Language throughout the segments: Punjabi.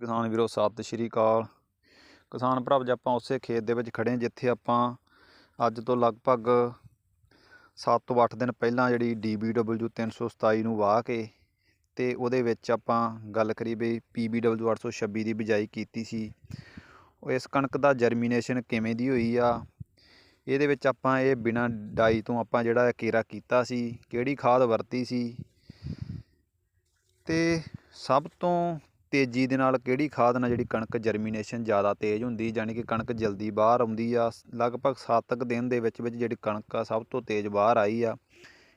ਕਿਸਾਨ ਵੀਰੋ, ਸਤਿ ਸ਼੍ਰੀ ਅਕਾਲ। ਕਿਸਾਨ ਭਰਾ ਅੱਜ ਆਪਾਂ ਉਸੇ ਖੇਤ ਦੇ ਵਿੱਚ ਖੜੇ ਹਾਂ ਜਿੱਥੇ ਆਪਾਂ ਅੱਜ ਤੋਂ ਲਗਭਗ 7 ਤੋਂ 8 ਦਿਨ ਪਹਿਲਾਂ ਜਿਹੜੀ DBW 327 ਨੂੰ ਵਾਹ ਕੇ ਤੇ ਉਹਦੇ ਵਿੱਚ ਆਪਾਂ ਗੱਲ ਕਰੀ ਵੀ PBW 826 ਦੀ ਬਿਜਾਈ ਕੀਤੀ ਸੀ। ਉਹ ਇਸ ਕਣਕ ਦਾ ਜਰਮੀਨੇਸ਼ਨ ਕਿਵੇਂ ਦੀ ਹੋਈ ਆ? ਇਹਦੇ ਵਿੱਚ ਆਪਾਂ ਇਹ ਬਿਨਾ ਡਾਈ ਤੋਂ ਆਪਾਂ ਜਿਹੜਾ ਕੇਰਾ ਕੀਤਾ ਸੀ, ਕਿਹੜੀ ਖਾਦ ਵਰਤੀ ਸੀ? ਤੇ ਸਭ ਤੋਂ ਤੇਜ਼ੀ ਦੇ ਨਾਲ ਕਿਹੜੀ ਖਾਦ ਨਾਲ ਜਿਹੜੀ ਕਣਕ ਜਰਮੀਨੇਸ਼ਨ ਜ਼ਿਆਦਾ ਤੇਜ਼ ਹੁੰਦੀ ਯਾਨੀ ਕਿ ਕਣਕ ਜਲਦੀ ਬਾਹਰ ਆਉਂਦੀ ਆ ਲਗਭਗ 7 ਕੁ ਦਿਨ ਦੇ ਵਿੱਚ ਵਿੱਚ ਜਿਹੜੀ ਕਣਕ ਆ ਸਭ ਤੋਂ ਤੇਜ਼ ਬਾਹਰ ਆਈ ਆ।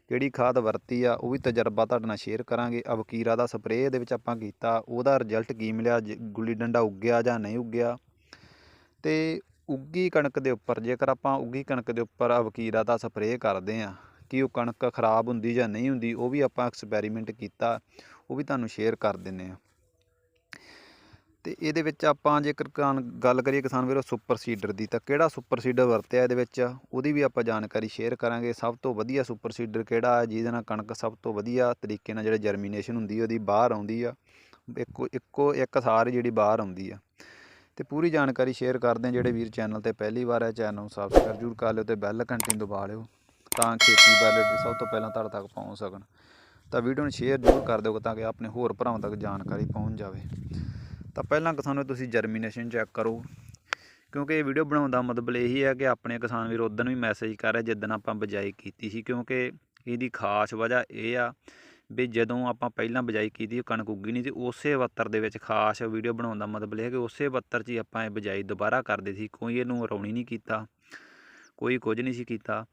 ਕਿਹੜੀ ਖਾਦ ਵਰਤੀ ਆ, ਉਹ ਵੀ ਤਜਰਬਾ ਤੁਹਾਡੇ ਨਾਲ ਸ਼ੇਅਰ ਕਰਾਂਗੇ। ਅਬਕੀਰਾ ਦਾ ਸਪਰੇਅ ਦੇ ਵਿੱਚ ਆਪਾਂ ਕੀਤਾ, ਉਹਦਾ ਰਿਜ਼ਲਟ ਕੀ ਮਿਲਿਆ, ਜ- ਗੁੱਲੀ ਡੰਡਾ ਉੱਗਿਆ ਜਾਂ ਨਹੀਂ ਉੱਗਿਆ? ਤੇ ਉੱਗੀ ਕਣਕ ਦੇ ਉੱਪਰ, ਜੇਕਰ ਆਪਾਂ ਉੱਗੀ ਕਣਕ ਦੇ ਉੱਪਰ ਅਬਕੀਰਾ ਦਾ ਸਪਰੇਅ ਕਰਦੇ ਆ, ਕਿ ਉਹ ਕਣਕ ਖਰਾਬ ਹੁੰਦੀ ਜਾਂ ਨਹੀਂ ਹੁੰਦੀ, ਉਹ ਵੀ ਆਪਾਂ ਐਕਸਪੈਰੀਮੈਂਟ ਕੀਤਾ, ਉਹ ਵੀ ਤੁਹਾਨੂੰ ਸ਼ੇਅਰ ਕਰ ਦਿੰਨੇ ਆ। ਤੇ ਇਹਦੇ ਵਿੱਚ ਆਪਾਂ ਜੇਕਰ ਕਾਨ- ਗੱਲ ਕਰੀਏ ਕਿਸਾਨ ਵੀਰੋ ਸੁਪਰ ਸੀਡਰ ਦੀ, ਤਾਂ ਕਿਹੜਾ ਸੁਪਰ ਸੀਡਰ ਵਰਤਿਆ ਇਹਦੇ ਵਿੱਚ? ਉਹਦੀ ਵੀ ਆਪਾਂ ਜਾਣਕਾਰੀ ਸ਼ੇਅਰ ਕਰਾਂਗੇ। ਸਭ ਤੋਂ ਵਧੀਆ ਸੁਪਰ ਸੀਡਰ ਕਿਹੜਾ ਹੈ? ਜਿਹਦੇ ਨਾਲ ਕਣਕ ਸਭ ਤੋਂ ਵਧੀਆ ਤਰੀਕੇ ਨਾਲ ਜਿਹੜਾ ਜਰਮੀਨੇਸ਼ਨ ਹੁੰਦੀ ਉਹਦੀ ਬਾਹਰ ਆਉਂਦੀ ਆ। ਇੱਕੋ ਇੱਕੋ, ਇੱਕ ਸਾਰ ਜਿਹੜੀ ਬਾਹਰ ਆਉਂਦੀ ਆ। ਤੇ ਪੂਰੀ ਜਾਣਕਾਰੀ ਸ਼ੇਅਰ ਕਰਦੇ ਆ ਜਿਹੜੇ ਵੀਰ ਚੈਨਲ ਤੇ ਪਹਿਲੀ ਵਾਰ ਹੈ ਚੈਨਲ ਨੂੰ ਸਬਸਕ੍ਰਾਈਬ ਜ਼ਰੂਰ ਕਰ ਲਿਓ ਤੇ ਬੈਲ ਘੰਟੀ ਦਬਾ ਲਿਓ ਤਾਂ ਖੇਤੀ ਬਾਰੇ ਸਭ ਤੋਂ ਪਹਿਲਾਂ ਤੁਹਾਡੇ ਤੱਕ ਪਹੁੰਚ ਸਕਣ। ਤਾਂ ਵੀਡੀਓ ਨੂੰ ਸ਼ੇਅਰ ਜ਼ਰੂਰ ਕਰ ਦਿਓ ਤਾਂ ਕਿ ਆਪਣੇ ਹੋਰ ਭਰਾਵਾਂ ਤੱਕ ਜਾਣਕਾਰੀ ਪਹੁੰਚ ਜਾਵੇ। ਤਾਂ ਪਹਿਲਾਂ ਕਿਸਾਨ ਤੁਸੀਂ ਜਰਮੀਨੇਸ਼ਨ ਚੈੱਕ ਕਰੋ। ਕਿਉਂਕਿ ਇਹ ਵੀਡੀਓ ਬਣਾਉਣ ਦਾ ਮਤਲਬ ਇਹੀ ਹੈ ਕਿ ਆਪਣੇ ਕਿਸਾਨ ਵੀਰ ਉਦੋਂ ਵੀ ਮੈਸੇਜ ਕਰ ਰਿਹਾ ਜਿੱਦਣ ਆਪਾਂ ਬਿਜਾਈ ਕੀਤੀ ਸੀ, ਕਿਉਂਕਿ ਇਹਦੀ ਖਾਸ ਵਜ੍ਹਾ ਇਹ ਆ ਵੀ ਜਦੋਂ ਆਪਾਂ ਪਹਿਲਾਂ ਬਿਜਾਈ ਕੀਤੀ ਉਹ ਕਣਕ ਉੱਗੀ ਨਹੀਂ ਸੀ, ਉਸੇ ਵੱਤਰ ਦੇ ਵਿੱਚ ਖਾਸ ਵੀਡੀਓ ਬਣਾਉਣ ਦਾ ਮਤਲਬ ਇਹ ਹੈ ਕਿ ਉਸੇ ਵੱਤਰ 'ਚ ਹੀ ਆਪਾਂ ਇਹ ਬਿਜਾਈ ਦੁਬਾਰਾ ਕਰਦੇ ਸੀ, ਕੋਈ ਇਹਨੂੰ ਰੌਣੀ ਨਹੀਂ ਕੀਤਾ, ਕੋਈ ਕੁਝ ਨਹੀਂ ਸੀ ਕੀਤਾ।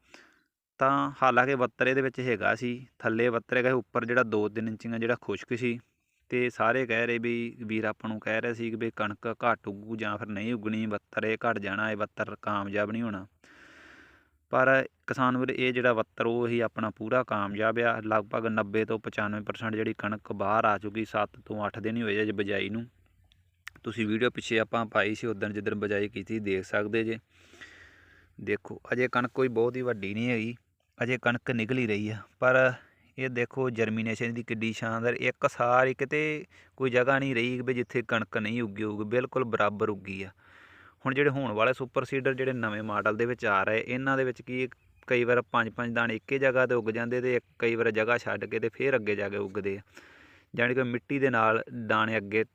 ਤਾਂ ਹਾਲਾਂਕਿ ਵੱਤਰ ਇਹਦੇ ਵਿੱਚ ਹੈਗਾ ਸੀ, ਥੱਲੇ ਵੱਤਰ ਹੈਗਾ ਉੱਪਰ ਜਿਹੜਾ 2-3 ਇੰਚੀਆਂ ਜਿਹੜਾ ਖੁਸ਼ਕ ਸੀ ਤੇ ਸਾਰੇ ਕਹਿ ਰਹੇ ਵੀ ਵੀਰ ਆਪਾਂ ਨੂੰ ਕਹਿ ਰਹੇ ਸੀ ਕਿ ਵੀ ਕਣਕ ਘੱਟ ਉੱਗੂ ਜਾਂ ਫਿਰ ਨਹੀਂ ਉੱਗਣੀ, ਬੱਤਰ ਇਹ ਘਟ ਜਾਣਾ, ਇਹ ਬੱਤਰ ਕਾਮਯਾਬ ਨਹੀਂ ਹੋਣਾ। ਪਰ ਕਿਸਾਨ ਵੀਰ ਇਹ ਜਿਹੜਾ ਬੱਤਰ ਉਹ ਹੀ ਆਪਣਾ ਪੂਰਾ ਕਾਮਯਾਬ ਆ, ਲਗਭਗ 90 ਤੋਂ 95% ਜਿਹੜੀ ਕਣਕ ਬਾਹਰ ਆ ਚੁੱਕੀ 7 ਤੋਂ 8 ਦਿਨ ਹੀ ਹੋਏ ਆ ਜੇ ਬਜਾਈ ਨੂੰ। ਤੁਸੀਂ ਵੀਡੀਓ ਪਿੱਛੇ ਆਪਾਂ ਪਾਈ ਸੀ, ਉਦੋਂ ਜਿੱਦਣ ਬਜਾਈ ਕੀਤੀ, ਦੇਖ ਸਕਦੇ ਜੇ। ਦੇਖੋ, ਅਜੇ ਕਣਕ ਕੋਈ ਬਹੁਤ ਹੀ ਵੱਡੀ ਨਹੀਂ ਹੈਗੀ, ਅਜੇ ਕਣਕ ਨਿਕਲ ਹੀ ਰਹੀ ਆ, ਪਰ ਇਹ ਦੇਖੋ ਜਰਮੀਨੇਸ਼ਨ ਦੀ ਕਿੱਡੀ ਸ਼ਾਨਦਾਰ, ਇੱਕ ਸਾਰ ਕਿਤੇ ਕੋਈ ਜਗ੍ਹਾ ਨਹੀਂ ਰਹੀ ਵੀ ਜਿੱਥੇ ਕਣਕ ਨਹੀਂ ਉੱਗੀ ਹੋਊਗੀ, ਬਿਲਕੁਲ ਬਰਾਬਰ ਉੱਗੀ ਆ। ਹੁਣ ਜਿਹੜੇ ਹੋਣ ਵਾਲੇ ਸੁਪਰ ਸੀਡਰ ਜਿਹੜੇ ਨਵੇਂ ਮਾਡਲ ਦੇ ਵਿੱਚ ਆ ਰਹੇ, ਇਹਨਾਂ ਦੇ ਵਿੱਚ ਕੀ ਕਈ ਵਾਰ ਪੰਜ ਪੰਜ ਦਾਣੇ ਇੱਕੇ ਜਗ੍ਹਾ ਤੇ ਉੱਗ ਜਾਂਦੇ ਤੇ ਇੱਕ- ਕਈ ਵਾਰ ਜਗ੍ਹਾ ਛੱਡ ਕੇ ਤੇ ਫੇਰ ਅੱਗੇ ਜਾ ਕੇ ਉੱਗਦੇ ਆ। ਜਾਣੀ ਕਿ ਮਿੱਟੀ ਦੇ ਨਾਲ ਦਾਣੇ ਅੱਗੇ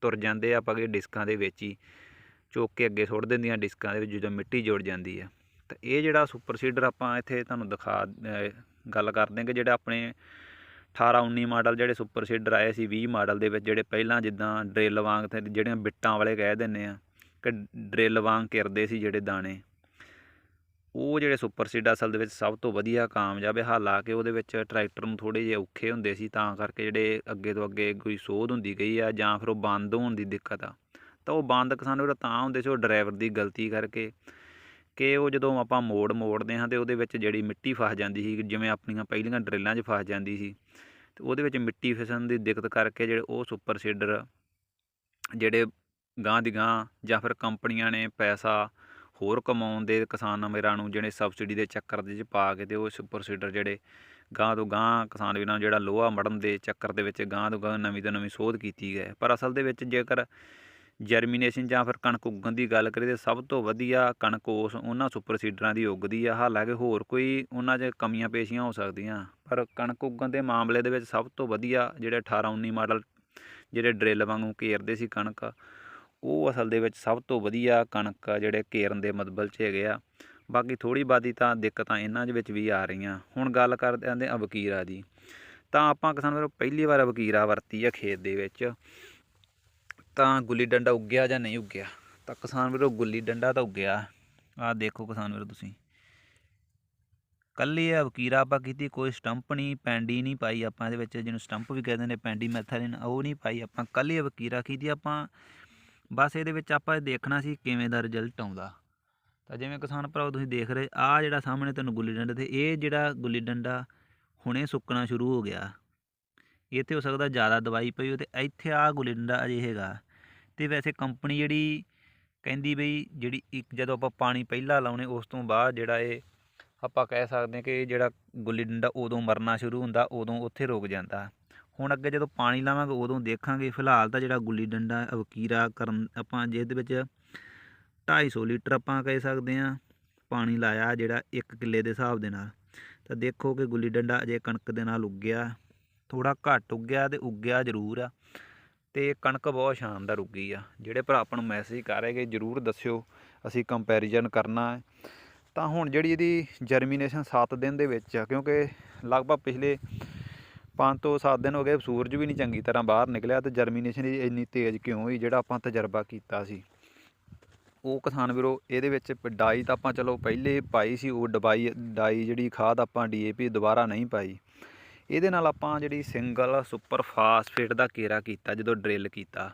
ਤੁਰ ਜਾਂਦੇ ਆ, ਆਪਾਂ ਕਿ ਡਿਸਕਾਂ ਦੇ ਵਿੱਚ ਹੀ ਚੁੱਕ ਕੇ ਅੱਗੇ ਸੁੱਟ ਦਿੰਦੀਆਂ, ਡਿਸਕਾਂ ਦੇ ਵਿੱਚ ਜਦੋਂ ਮਿੱਟੀ ਜੁੜ ਜਾਂਦੀ ਆ। ਤਾਂ ਇਹ ਜਿਹੜਾ ਸੁਪਰ ਸੀਡਰ ਆਪਾਂ ਇੱਥੇ ਤੁਹਾਨੂੰ ਦਿਖਾ ਗੱਲ ਕਰਦੇ ਹਾਂ ਕਿ ਜਿਹੜੇ ਆਪਣੇ 18 19 ਮਾਡਲ ਜਿਹੜੇ ਸੁਪਰ ਸੀਡਰ ਆਏ ਸੀ 20 ਮਾਡਲ ਦੇ ਵਿੱਚ ਜਿਹੜੇ ਪਹਿਲਾਂ ਜਿੱਦਾਂ ਡਰਿੱਲ ਵਾਂਗ ਤੇ ਜਿਹੜੀਆਂ ਬਿੱਟਾਂ ਵਾਲੇ ਕਹਿ ਦਿੰਦੇ ਆ ਕਿ ਡਰਿੱਲ ਵਾਂਗ ਕਿਰਦੇ ਸੀ ਜਿਹੜੇ ਦਾਣੇ। ਉਹ ਜਿਹੜੇ ਸੁਪਰ ਸੀਡ ਅਸਲ ਦੇ ਵਿੱਚ ਸਭ ਤੋਂ ਵਧੀਆ ਕਾਮਯਾਬ ਹੈ, ਹਾਲਾਂਕਿ ਉਹਦੇ ਵਿੱਚ ਟਰੈਕਟਰ ਨੂੰ ਥੋੜੇ ਜਿਹੇ ਔਖੇ ਹੁੰਦੇ ਸੀ, ਤਾਂ ਕਰਕੇ ਜਿਹੜੇ ਅੱਗੇ ਤੋਂ ਅੱਗੇ ਕੋਈ ਸੋਧ ਹੁੰਦੀ ਗਈ ਆ ਜਾਂ ਫਿਰ ਉਹ ਬੰਦ ਹੋਣ ਦੀ ਦਿੱਕਤ ਆ। ਤਾਂ ਉਹ ਬੰਦ ਕਿਸਾਨ ਵੀਰੋ ਤਾਂ ਹੁੰਦੇ ਸੀ, ਉਹ ਡਰਾਈਵਰ ਦੀ ਗਲਤੀ ਕਰਕੇ ਕਿ ਉਹ ਜਦੋਂ ਆਪਾਂ ਮੋੜ ਮੋੜਦੇ ਹਾਂ ਤੇ ਉਹਦੇ ਵਿੱਚ ਜਿਹੜੀ ਮਿੱਟੀ ਫਸ ਜਾਂਦੀ ਸੀ, ਜਿਵੇਂ ਆਪਣੀਆਂ ਪਹਿਲੀਆਂ ਡਰਿੱਲਾਂ 'ਚ ਫਸ ਜਾਂਦੀ ਸੀ, ਤੇ ਉਹਦੇ ਵਿੱਚ ਮਿੱਟੀ ਫਸਣ ਦੀ ਦਿੱਕਤ ਕਰਕੇ ਜਿਹੜੇ ਉਹ ਸੁਪਰ ਸੀਡਰ ਜਿਹੜੇ ਗਾਂ ਦੀ ਗਾਂ ਜਾਂ ਫਿਰ ਕੰਪਨੀਆਂ ਨੇ ਪੈਸਾ ਹੋਰ ਕਮਾਉਣ ਦੇ ਕਿਸਾਨ ਮੇਰਾ ਨੂੰ ਜਿਹੜੇ ਸਬਸਿਡੀ ਦੇ ਚੱਕਰ ਦੇ ਵਿੱਚ ਪਾ ਕੇ ਤੇ ਉਹ ਸੁਪਰ ਸੀਡਰ ਜਿਹੜੇ ਗਾਂ ਤੋਂ ਗਾਂ ਕਿਸਾਨ ਵੀਰਾਂ ਨੂੰ ਜਿਹੜਾ ਲੋਹਾ ਮੜਨ ਦੇ ਚੱਕਰ ਦੇ ਵਿੱਚ ਗਾਂ ਤੋਂ ਗਾਂ ਨਵੀਂ ਤੋਂ ਨਵੀਂ ਸੋਧ ਕੀਤੀ ਗਏ ਪਰ ਅਸਲ ਦੇ ਵਿੱਚ ਜੇਕਰ ਜਰਮੀਨੇਸ਼ਨ ਜਾਂ ਫਿਰ ਕਣਕ ਉੱਗਣ ਦੀ ਗੱਲ ਕਰੀਏ ਤਾਂ ਸਭ ਤੋਂ ਵਧੀਆ ਕਣਕ ਉਸ ਉਹਨਾਂ ਸੁਪਰ ਸੀਡਰਾਂ ਦੀ ਉੱਗਦੀ ਆ। ਹਾਲਾਂਕਿ ਹੋਰ ਕੋਈ ਉਹਨਾਂ 'ਚ ਕਮੀਆਂ ਪੇਸ਼ੀਆਂ ਹੋ ਸਕਦੀਆਂ, ਪਰ ਕਣਕ ਉੱਗਣ ਦੇ ਮਾਮਲੇ ਦੇ ਵਿੱਚ ਸਭ ਤੋਂ ਵਧੀਆ ਜਿਹੜੇ 18 19 ਮਾਡਲ ਜਿਹੜੇ ਡਰਿੱਲ ਵਾਂਗੂ ਘੇਰਦੇ ਸੀ ਕਣਕ, ਉਹ ਅਸਲ ਦੇ ਵਿੱਚ ਸਭ ਤੋਂ ਵਧੀਆ ਕਣਕ ਜਿਹੜੇ ਘੇਰਨ ਦੇ ਮਤਲਬ 'ਚ ਹੈਗੇ ਆ। ਬਾਕੀ ਥੋੜੀ ਬਾਦੀ ਤਾਂ ਦਿੱਕਤਾਂ ਇਹਨਾਂ ਦੇ ਵਿੱਚ ਵੀ ਆ ਰਹੀਆਂ। ਹੁਣ ਗੱਲ ਕਰਦੇ ਆਂਦੇ ਆ ਵਕੀਰਾ ਦੀ। ਤਾਂ ਆਪਾਂ ਕਿਸਾਨ ਵੀਰੋ, ਪਹਿਲੀ ਵਾਰ ਵਕੀਰਾ ਵਰਤੀ ਆ ਖੇਤ ਦੇ ਵਿੱਚ। ਤਾਂ ਗੁੱਲੀ ਡੰਡਾ ਉੱਗਿਆ ਜਾਂ ਨਹੀਂ ਉੱਗਿਆ? ਤਾਂ ਕਿਸਾਨ ਵੀਰੋ, ਗੁੱਲੀ ਡੰਡਾ ਤਾਂ ਉੱਗਿਆ। ਆਹ ਦੇਖੋ ਕਿਸਾਨ ਵੀਰੋ ਤੁਸੀਂ। ਕੱਲੀ ਆ ਵਕੀਰਾ ਆਪਾਂ ਕੀਤੀ, ਕੋਈ ਸਟੰਪ ਨਹੀਂ, ਪੈਂਡੀ ਨਹੀਂ ਪਾਈ ਆਪਾਂ ਇਹਦੇ ਵਿੱਚ, ਜਿਹਨੂੰ ਸਟੰਪ ਵੀ ਕਹਿੰਦੇ ਨੇ, ਪੈਂਡੀ ਮੈਥਲਿਨ ਉਹ ਨਹੀਂ ਪਾਈ ਆਪਾਂ। ਕੱਲੀ ਵਕੀਰਾ ਕੀਤੀ, ਆਪਾਂ ਬਸ ਇਹਦੇ ਵਿੱਚ ਆਪਾਂ ਇਹ ਦੇਖਣਾ ਸੀ, ਕਿਵੇਂ ਦਾ ਰਿਜ਼ਲਟ ਆਉਂਦਾ। ਤਾਂ ਜਿਵੇਂ ਕਿਸਾਨ ਭਰਾਓ, ਤੁਸੀਂ ਦੇਖ ਰਹੇ ਆ ਜਿਹੜਾ ਸਾਹਮਣੇ ਤੁਹਾਨੂੰ ਗੁੱਲੀ ਡੰਡਾ ਤੇ ਇਹ ਜਿਹੜਾ ਗੁੱਲੀ ਡੰਡਾ ਹੁਣੇ ਸੁੱਕਣਾ ਸ਼ੁਰੂ ਹੋ ਗਿਆ। ਇੱਥੇ ਹੋ ਸਕਦਾ ਜ਼ਿਆਦਾ ਦਵਾਈ ਪਈ ਹੋ ਤੇ ਇੱਥੇ ਆ ਗੁੱਲੀ ਡੰਡਾ ਅਜੇ ਹੈਗਾ। ਤੇ ਵੈਸੇ ਕੰਪਨੀ ਜਿਹੜੀ ਕਹਿੰਦੀ ਬਈ ਜਿਹੜੀ ਇੱਕ ਜਦੋਂ ਆਪਾਂ ਪਾਣੀ ਪਹਿਲਾਂ ਲਾਉਣੇ, ਉਸ ਤੋਂ ਬਾਅਦ ਜਿਹੜਾ ਇਹ ਆਪਾਂ ਕਹਿ ਸਕਦੇ ਹਾਂ ਕਿ ਜਿਹੜਾ ਗੁੱਲੀ ਡੰਡਾ ਉਦੋਂ ਮਰਨਾ ਸ਼ੁਰੂ ਹੁੰਦਾ, ਉਦੋਂ ਉੱਥੇ ਰੁਕ ਜਾਂਦਾ। ਹੁਣ ਅੱਗੇ ਜਦੋਂ ਪਾਣੀ ਲਾਵਾਂਗੇ, ਉਦੋਂ ਦੇਖਾਂਗੇ। ਫਿਲਹਾਲ ਤਾਂ ਜਿਹੜਾ ਗੁੱਲੀ ਡੰਡਾ ਵਕੀਰਾ ਕਰਨ ਆਪਾਂ ਜਿਹਦੇ ਵਿੱਚ 250 ਲੀਟਰ ਆਪਾਂ ਕਹਿ ਸਕਦੇ ਹਾਂ ਪਾਣੀ ਲਾਇਆ ਜਿਹੜਾ 1 ਕਿੱਲੇ ਦੇ ਹਿਸਾਬ ਦੇ ਨਾਲ। ਤਾਂ ਦੇਖੋ ਕਿ ਗੁੱਲੀ ਡੰਡਾ ਅਜੇ ਕਣਕ ਦੇ ਨਾਲ ਉੱਗਿਆ ਥੋੜਾ ਘੱਟ ਉੱਗਿਆ ਤੇ ਉੱਗਿਆ ਜ਼ਰੂਰ ਆ। ਤੇ ਕਣਕ ਬਹੁਤ ਸ਼ਾਨਦਾਰ ਉੱਗੀ ਆ। ਜਿਹੜੇ ਭਰਾ ਆਪਾਂ ਨੂੰ ਮੈਸੇਜ ਕਰ ਰਹੇ ਕਿ ਜਰੂਰ ਦੱਸਿਓ, ਅਸੀਂ ਕੰਪੈਰੀਜ਼ਨ ਕਰਨਾ ਹੈ। ਤਾਂ ਹੁਣ ਜਿਹੜੀ ਇਹਦੀ ਜਰਮੀਨੇਸ਼ਨ 7 ਦਿਨ ਦੇ ਵਿੱਚ ਆ, ਕਿਉਂਕਿ ਲਗਭਗ ਪਿਛਲੇ 5 ਤੋਂ 7 ਦਿਨ ਹੋ ਗਏ, ਸੂਰਜ ਵੀ ਨਹੀਂ ਚੰਗੀ ਤਰ੍ਹਾਂ ਬਾਹਰ ਨਿਕਲਿਆ ਤੇ ਜਰਮੀਨੇਸ਼ਨ ਇੰਨੀ ਤੇਜ਼ ਕਿਉਂ ਹੋਈ, ਜਿਹੜਾ ਆਪਾਂ ਤਜਰਬਾ ਕੀਤਾ ਸੀ। ਉਹ ਕਿਸਾਨ ਵੀਰੋ, ਇਹਦੇ ਵਿੱਚ ਡਾਈ ਤਾਂ ਆਪਾਂ ਚਲੋ ਪਹਿਲੇ ਪਾਈ ਸੀ, ਉਹ ਡਬਾਈ, ਡਾਈ ਜਿਹੜੀ ਖਾਦ ਆਪਾਂ ਡੀਏਪੀ ਦੁਬਾਰਾ ਨਹੀਂ ਪਾਈ। ਇਹਦੇ ਨਾਲ ਆਪਾਂ ਜਿਹੜੀ ਸਿੰਗਲ ਸੁਪਰ ਫਾਸਫੇਟ ਦਾ ਕੇਰਾ ਕੀਤਾ, ਜਦੋਂ ਡਰਿਲ ਕੀਤਾ,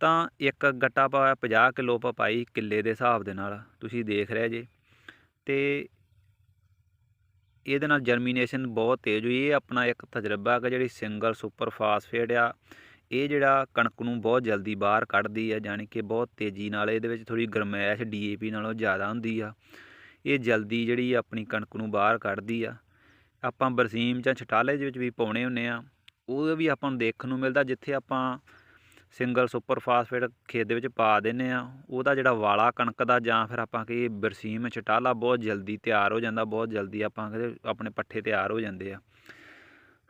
ਤਾਂ ਇੱਕ ਗੱਟਾ ਪਾਇਆ 50 ਕਿਲੋ ਆਪਾਂ ਪਾਈ ਕਿੱਲੇ ਦੇ ਹਿਸਾਬ ਦੇ ਨਾਲ, ਤੁਸੀਂ ਦੇਖ ਰਹੇ ਜੇ। ਤੇ ਇਹਦੇ ਨਾਲ ਜਰਮੀਨੇਸ਼ਨ ਬਹੁਤ ਤੇਜ਼ ਹੋਈ, ਇਹ ਆਪਣਾ ਇੱਕ ਤਜਰਬਾ ਹੈ ਜਿਹੜੀ ਸਿੰਗਲ ਸੁਪਰ ਫਾਸਫੇਟ ਆ, ਇਹ ਜਿਹੜਾ ਕਣਕ ਨੂੰ ਬਹੁਤ ਜਲਦੀ ਬਾਹਰ ਕੱਢਦੀ ਆ, ਯਾਨੀ ਕਿ ਬਹੁਤ ਤੇਜ਼ੀ ਨਾਲ ਇਹਦੇ ਵਿੱਚ ਥੋੜੀ ਗਰਮੈਸ਼ ਡੀਏਪੀ ਨਾਲੋਂ ਜ਼ਿਆਦਾ ਹੁੰਦੀ ਆ। ਇਹ ਜਲਦੀ ਜਿਹੜੀ ਆਪਣੀ ਕਣਕ ਨੂੰ ਬਾਹਰ ਕੱਢਦੀ ਆ। ਆਪਾਂ ਬਰਸੀਮ ਜਾਂ ਛਟਾਲੇ ਦੇ ਵਿੱਚ ਵੀ ਪਾਉਣੇ ਹੁੰਨੇ ਆ। ਉਹ ਵੀ ਆਪਾਂ ਨੂੰ ਦੇਖਣ ਨੂੰ ਮਿਲਦਾ ਜਿੱਥੇ ਆਪਾਂ ਸਿੰਗਲ ਸੁਪਰ ਫਾਸਫੇਟ ਖੇਤ ਦੇ ਵਿੱਚ ਪਾ ਦਿੰਨੇ ਆ। ਉਹਦਾ ਜਿਹੜਾ ਵਾਲਾ ਕਣਕ ਦਾ ਜਾਂ ਫਿਰ ਆਪਾਂ ਕਹੀਏ ਬਰਸੀਮ ਛਟਾਲਾ ਬਹੁਤ ਜਲਦੀ ਤਿਆਰ ਹੋ ਜਾਂਦਾ, ਬਹੁਤ ਜਲਦੀ ਆਪਾਂ ਕਹਿੰਦੇ ਆਪਣੇ ਪੱਠੇ ਤਿਆਰ ਹੋ ਜਾਂਦੇ ਆ।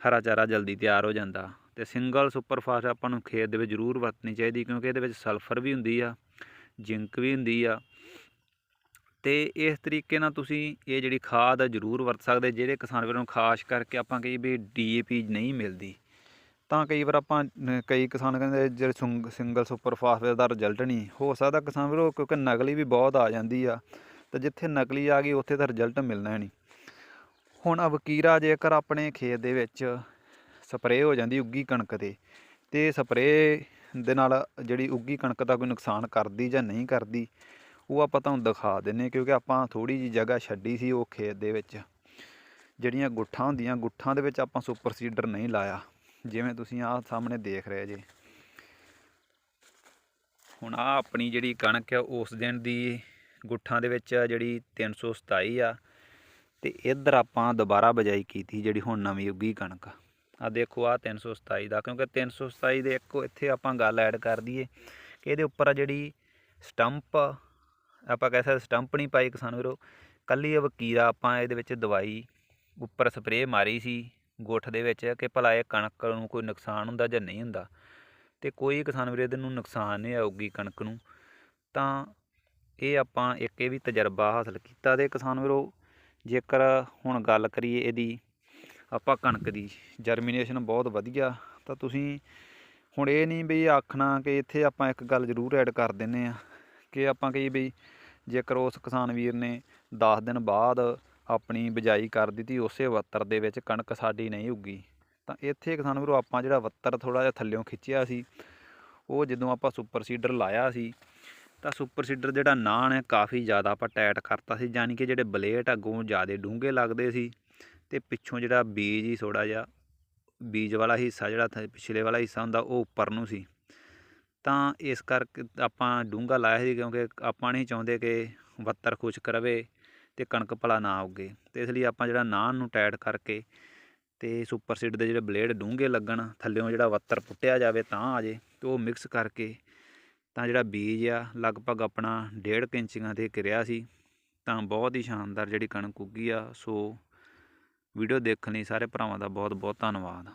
ਹਰਾ ਚਾਰਾ ਜਲਦੀ ਤਿਆਰ ਹੋ ਜਾਂਦਾ। ਤੇ ਸਿੰਗਲ ਸੁਪਰ ਫਾਸਫੇਟ ਆਪਾਂ ਨੂੰ ਖੇਤ ਦੇ ਵਿੱਚ ਜ਼ਰੂਰ ਵਰਤਣੀ ਚਾਹੀਦੀ ਕਿਉਂਕਿ ਇਹਦੇ ਵਿੱਚ ਸਲਫਰ ਵੀ ਹੁੰਦੀ ਆ, ਜ਼ਿੰਕ ਵੀ ਹੁੰਦੀ ਆ। ਤੇ ਇਸ ਤਰੀਕੇ ਨਾਲ ਤੁਸੀਂ ਇਹ ਜਿਹੜੀ ਖਾਦ ਆ ਜ਼ਰੂਰ ਵਰਤ ਸਕਦੇ, ਜਿਹੜੇ ਕਿਸਾਨ ਵੀਰਾਂ ਨੂੰ ਖਾਸ ਕਰਕੇ ਆਪਾਂ ਕਹੀ ਵੀ ਡੀਏਪੀ ਨਹੀਂ ਮਿਲਦੀ। ਤਾਂ ਕਈ ਵਾਰ ਆਪਾਂ ਕਈ ਕਿਸਾਨ ਕਹਿੰਦੇ ਜਿਹੜੇ ਸੁੰਗ- ਸਿੰਗਲ ਸੁਪਰ ਫਾਸਫੇਟ ਦਾ ਰਿਜ਼ਲਟ ਨਹੀਂ, ਹੋ ਸਕਦਾ ਕਿਸਾਨ ਵੀਰੋ ਕਿਉਂਕਿ ਨਕਲੀ ਵੀ ਬਹੁਤ ਆ ਜਾਂਦੀ ਆ, ਤੇ ਜਿੱਥੇ ਨਕਲੀ ਆ ਗਈ ਉੱਥੇ ਤਾਂ ਰਿਜ਼ਲਟ ਮਿਲਣਾ ਨਹੀਂ। ਹੁਣ ਆ ਜੇਕਰ ਆਪਣੇ ਖੇਤ ਦੇ ਵਿੱਚ ਸਪਰੇਅ ਹੋ ਜਾਂਦੀ ਉੱਗੀ ਕਣਕ ਤੇ ਤੇ ਸਪਰੇਅ ਦੇ ਨਾਲ ਜਿਹੜੀ ਉੱਗੀ ਕਣਕ ਦਾ ਕੋਈ ਨੁਕਸਾਨ ਕਰਦੀ ਜਾਂ ਨਹੀਂ ਕਰਦੀ ਉਹ ਆਪਾਂ ਤੁਹਾਨੂੰ ਦਿਖਾ ਦਿੰਨੇ ਕਿਉਂਕਿ ਆਪਾਂ ਥੋੜੀ ਜੀ ਜਗ੍ਹਾ ਛੱਡੀ ਸੀ ਉਹ ਖੇਤ ਦੇ ਵਿੱਚ। ਜਿਹੜੀਆਂ ਗੁੱਠਾਂ ਹੁੰਦੀਆਂ, ਗੁੱਠਾਂ ਦੇ ਵਿੱਚ ਆਪਾਂ ਸੁਪਰ ਸੀਡਰ ਨਹੀਂ ਲਾਇਆ, ਜਿਵੇਂ ਤੁਸੀਂ ਆਹ ਸਾਹਮਣੇ ਦੇਖ ਰਹੇ ਜੇ। ਹੁਣ ਆ ਆਪਣੀ ਜਿਹੜੀ ਕਣਕ ਆ, ਉਸ ਦਿਨ ਦੀ ਗੁੱਠਾਂ ਦੇ ਵਿੱਚ ਆ ਜਿਹੜੀ 327 ਆ, ਤੇ ਇੱਧਰ ਆਪਾਂ ਦੁਬਾਰਾ ਬਜਾਈ ਕੀਤੀ ਜਿਹੜੀ ਹੁਣ ਨਵੀਂ ਉੱਗੀ ਕਣਕ। ਆ ਦੇਖੋ ਆ 327 ਦਾ, ਕਿਉਂਕਿ 327 ਦੇ ਇੱਕੋ ਇੱਥੇ ਆਪਾਂ ਗੱਲ ਐਡ ਕਰ ਦਈਏ ਕਿ ਇਹਦੇ ਉੱਪਰ ਆ ਜਿਹੜੀ ਸਟੰਪ ਆਪਾਂ ਕਹਿ ਸਕਦੇ ਸਟੰਪ ਨਹੀਂ ਪਾਈ ਕਿਸਾਨ ਵੀਰੋ। ਕੱਲੀ ਇਹ ਵਕੀਰਾ ਆਪਾਂ ਇਹਦੇ ਵਿੱਚ ਦਵਾਈ ਉੱਪਰ ਸਪਰੇਅ ਮਾਰੀ ਸੀ, ਗੁੱਠ ਦੇ ਵਿੱਚ ਕਿ ਭਲਾ ਇਹ ਕਣਕ ਨੂੰ ਕੋਈ ਨੁਕਸਾਨ ਹੁੰਦਾ ਜਾਂ ਨਹੀਂ ਹੁੰਦਾ। ਤੇ ਕੋਈ ਕਿਸਾਨ ਵੀਰੇ ਇਹਦੇ ਨੂੰ ਨੁਕਸਾਨ ਨਹੀਂ ਆਊਗੀ ਕਣਕ ਨੂੰ। ਤਾਂ ਇਹ ਆਪਾਂ ਇੱਕ ਇਹ ਵੀ ਤਜਰਬਾ ਹਾਸਲ ਕੀਤਾ ਤੇ ਕਿਸਾਨ ਵੀਰੋ, ਜੇਕਰ ਹੁਣ ਗੱਲ ਕਰੀਏ ਇਹਦੀ, ਆਪਾਂ ਕਣਕ ਦੀ ਜਰਮੀਨੇਸ਼ਨ ਬਹੁਤ ਵਧੀਆ, ਤਾਂ ਤੁਸੀਂ ਹੁਣ ਇਹ ਨਹੀਂ ਵੀ ਆਖਣਾ ਕਿ ਇੱਥੇ ਆਪਾਂ ਇੱਕ ਗੱਲ ਜ਼ਰੂਰ ਐਡ ਕਰ ਦਿੰਨੇ ਆ ਕਿ ਆਪਾਂ ਕਹੀ ਵੀ ਜੇਕਰ ਉਸ ਕਿਸਾਨ ਵੀਰ ਨੇ 10 ਦਿਨ ਬਾਅਦ ਆਪਣੀ ਬਿਜਾਈ ਕਰ ਦਿੱਤੀ, ਉਸੇ ਵੱਤਰ ਦੇ ਵਿੱਚ ਕਣਕ ਸਾਡੀ ਨਹੀਂ ਉੱਗੀ। ਤਾਂ ਇੱਥੇ ਕਿਸਾਨ ਵੀਰੋ, ਆਪਾਂ ਜਿਹੜਾ ਵੱਤਰ ਥੋੜਾ ਜਿਹਾ ਥੱਲਿਓਂ ਖਿੱਚਿਆ ਸੀ, ਉਹ ਜਦੋਂ ਆਪਾਂ ਸੁਪਰ ਸੀਡਰ ਲਾਇਆ ਸੀ, ਤਾਂ ਸੁਪਰ ਸੀਡਰ ਜਿਹੜਾ ਨਾਣ ਹੈ, ਕਾਫੀ ਜ਼ਿਆਦਾ ਆਪਾਂ ਟਾਈਟ ਕਰਤਾ ਸੀ ਯਾਨੀ ਕਿ ਜਿਹੜੇ ਬਲੇਟ ਅੱਗੋਂ ਜ਼ਿਆਦਾ ਡੂੰਘੇ ਲੱਗਦੇ ਸੀ, ਤੇ ਪਿੱਛੋਂ ਜਿਹੜਾ ਬੀਜ ਹੀ ਥੋੜਾ ਜਿਹਾ, ਬੀਜ ਵਾਲਾ ਹਿੱਸਾ, ਜਿਹੜਾ ਪਿਛਲੇ ਵਾਲਾ ਹਿੱਸਾ ਹੁੰਦਾ, ਉਹ ਉੱਪਰ ਨੂੰ ਸੀ। ਤਾਂ ਇਸ ਕਰਕੇ ਆਪਾਂ ਡੂੰਘਾ ਲਾਇਆ ਸੀ ਕਿਉਂਕਿ ਆਪਾਂ ਨਹੀਂ ਚਾਹੁੰਦੇ ਕਿ ਵੱਤਰ ਖੁਸ਼ਕ ਰਵੇ ਤੇ ਕਣਕ ਭਲਾ ਨਾ ਉੱਗੇ। ਤੇ ਇਸ ਲਈ ਆਪਾਂ ਜਿਹੜਾ ਨਾਨ ਨੂੰ ਟਾਈਟ ਕਰਕੇ ਤੇ ਸੁਪਰ ਸੀਡ ਦੇ ਜਿਹੜੇ ਬਲੇਡ ਡੂੰਘੇ ਲੱਗਣ, ਥੱਲਿਓਂ ਜਿਹੜਾ ਵੱਤਰ ਪੁੱਟਿਆ ਜਾਵੇ ਤਾਂ ਆ ਜੇ ਤੇ ਉਹ ਮਿਕਸ ਕਰਕੇ ਤਾਂ ਜਿਹੜਾ ਬੀਜ ਆ, ਲਗਭਗ ਆਪਣਾ 1.5 ਇੰਚੀਆਂ ਤੇ ਕਿਰਿਆ ਸੀ, ਤਾਂ ਬਹੁਤ ਹੀ ਸ਼ਾਨਦਾਰ ਜਿਹੜੀ ਕਣਕ ਉੱਗੀ ਆ। ਸੋ ਵੀਡੀਓ ਦੇਖਣ ਲਈ ਸਾਰੇ ਭਰਾਵਾਂ ਦਾ ਬਹੁਤ ਬਹੁਤ ਧੰਨਵਾਦ।